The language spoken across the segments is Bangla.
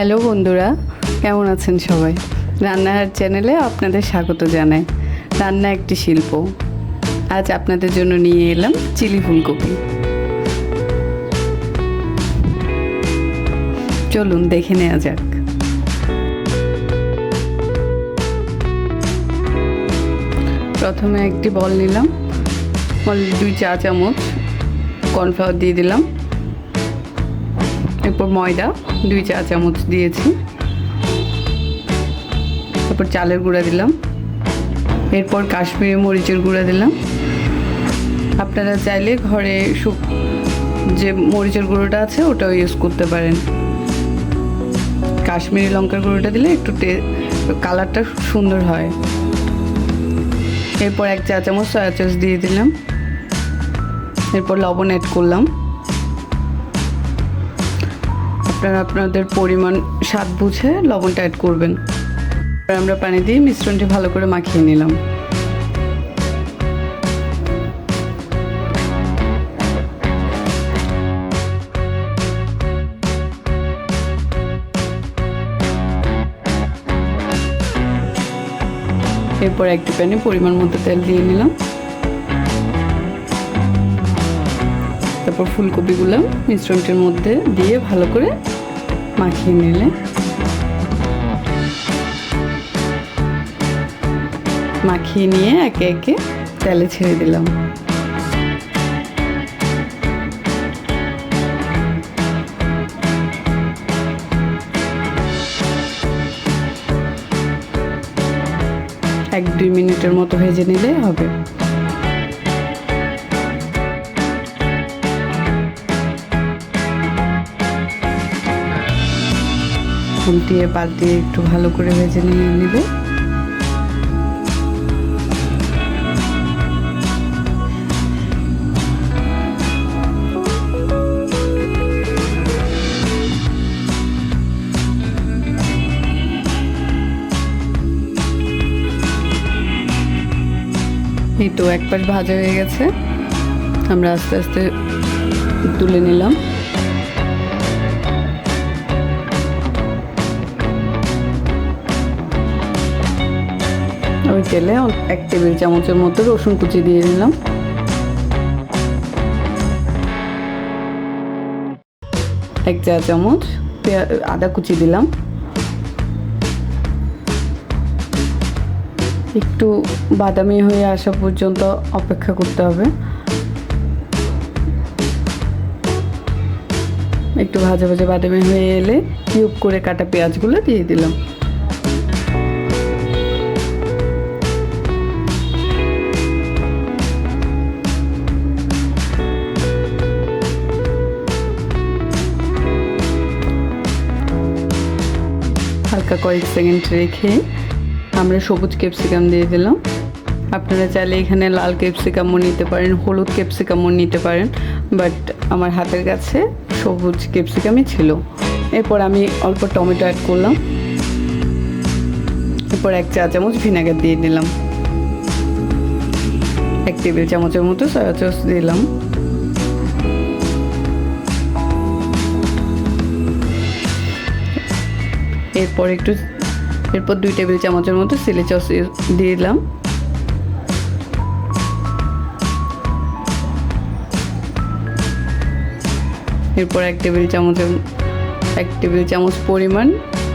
হ্যালো বন্ধুরা, কেমন আছেন সবাই? রান্নার চ্যানেলে আপনাদের স্বাগত জানাই। রান্না একটি শিল্প। আজ আপনাদের জন্য নিয়ে এলাম চিলি ফুলকপি। চলুন দেখে নেওয়া যাক। প্রথমে একটি বল নিলাম। বল দুই চা চামচ কর্নফ্লাওয়ার দিয়ে দিলাম। এরপর ময়দা, দুই চা চামচ দিয়েছি। তারপর চালের গুঁড়া দিলাম। এরপর কাশ্মীরি মরিচের গুঁড়া দিলাম। আপনারা চাইলে ঘরে শুক যে মরিচের গুঁড়োটা আছে, ওটাও ইউজ করতে পারেন। কাশ্মীরি লঙ্কার গুঁড়োটা দিলে একটু কালারটা সুন্দর হয়। এরপর এক চা চামচ সয়া সস দিয়ে দিলাম। এরপর লবণ অ্যাড করলাম। আপনারা আপনাদের পরিমাণ স্বাদ বুঝে লবণটা অ্যাড করবেন। আমরা পানি দিয়ে মিশ্রণটি ভালো করে মাখিয়ে নিলাম। এরপর একটি প্যানে পরিমাণ মতো তেল দিয়ে নিলাম। তারপর ফুলকপিগুলো মিশ্রণটির মধ্যে দিয়ে ভালো করে মাখিয়ে নিলে। মাখিয়ে নিয়ে একে একে তেলে ছেড়ে দিলাম। এক দুই মিনিটের মতো ভেজে নিলে হবে। উল্টিয়ে পাল্টিয়ে একটু ভালো করে ভেজে নিয়ে নিবে। এই তো এক ভাজা হয়ে গেছে। আমরা আস্তে আস্তে তুলে নিলাম। ওই তেলে এক টেবিল চামচের মতো রসুন কুচি দিয়ে দিলাম। এক চা চামচ আদা কুচি দিলাম। একটু বাদামি হয়ে আসা পর্যন্ত অপেক্ষা করতে হবে। একটু ভাজা ভাজা বাদামি হয়ে এলে কিউব করে কাটা পেঁয়াজগুলো দিয়ে দিলাম। হালকা কয়েক সেকেন্ড রেখে আমরা সবুজ ক্যাপসিকাম দিয়ে দিলাম। আপনারা চাইলে এখানে লাল ক্যাপসিকামও নিতে পারেন, হলুদ ক্যাপসিকামও নিতে পারেন, বাট আমার হাতের কাছে সবুজ ক্যাপসিকামই ছিল। এরপর আমি অল্প টমেটো অ্যাড করলাম। এরপর এক চা চামচ ভিনেগার দিয়ে দিলাম। এক টেবিল চামচের মতো সয়া সস দিলাম। এরপর একটু, এরপর দুই টেবিল চামচের মতো সিলে চস দিয়ে দিলাম। এরপর এক টেবিল চামচের, এক টেবিল চামচ পরিমাণ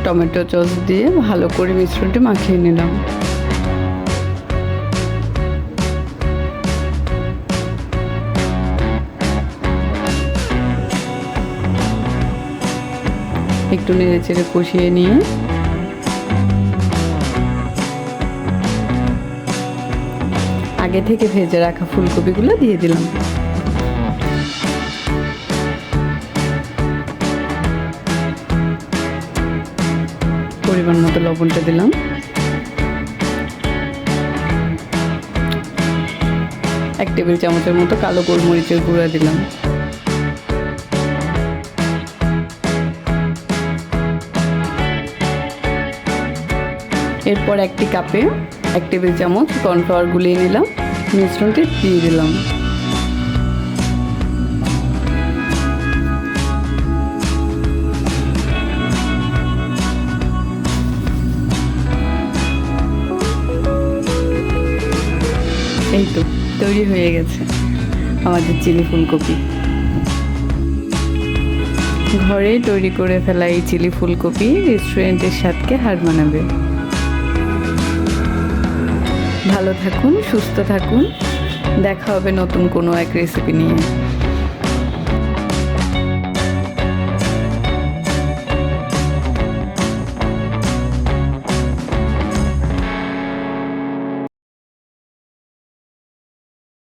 টমেটো চস দিয়ে ভালো করে মিশ্রণটি মাখিয়ে নিলাম। একটু নেড়ে চেড়ে কষিয়ে নিয়ে। আগে থেকে ভেজে রাখা ফুলকপিগুলো দিয়ে দিলাম। পরিমাণ মতো লবণটা দিলাম। এক টেবিল চামচের মতো কালো গোলমরিচের গুঁড়া দিলাম। এরপর একটি কাপে, এক টেবিল চামচ কর্নফ্লাওয়ার গুলিয়ে নিলাম, মিশ্রণটি দিয়ে দিলাম। এই তো, তৈরি হয়ে গেছে আমাদের চিলি ফুলকপি। ঘরে তৈরি করে ফেলা এই চিলি ফুলকপি রেস্টুরেন্টের স্বাদকে হার মানাবে। ভালো থাকুন সুস্থ থাকুন। দেখা হবে নতুন কোনো এক রেসিপি নিয়ে।